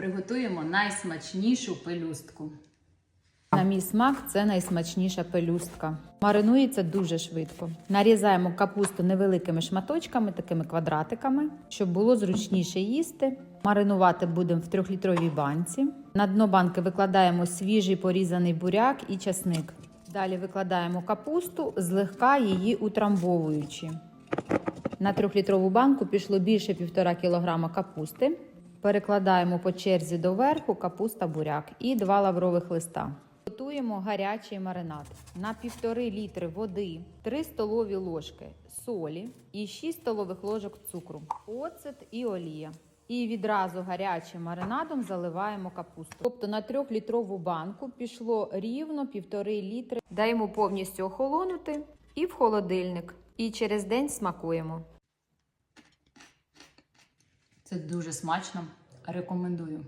Приготуємо найсмачнішу пелюстку. На мій смак це найсмачніша пелюстка. Маринується дуже швидко. Нарізаємо капусту невеликими шматочками, такими квадратиками, щоб було зручніше їсти. Маринувати будемо в трьохлітровій банці. На дно банки викладаємо свіжий порізаний буряк і часник. Далі викладаємо капусту, злегка її утрамбовуючи. На трьохлітрову банку пішло більше 1,5 кг капусти. Перекладаємо по черзі доверху капуста буряк і два лаврових листа. Готуємо гарячий маринад. На 1,5 літри води, 3 столові ложки солі і 6 столових ложок цукру, оцет і олія. І відразу гарячим маринадом заливаємо капусту. Тобто на 3-літрову банку пішло рівно 1,5 літри. Даємо повністю охолонути і в холодильник. І через день смакуємо. Це дуже смачно. Рекомендую.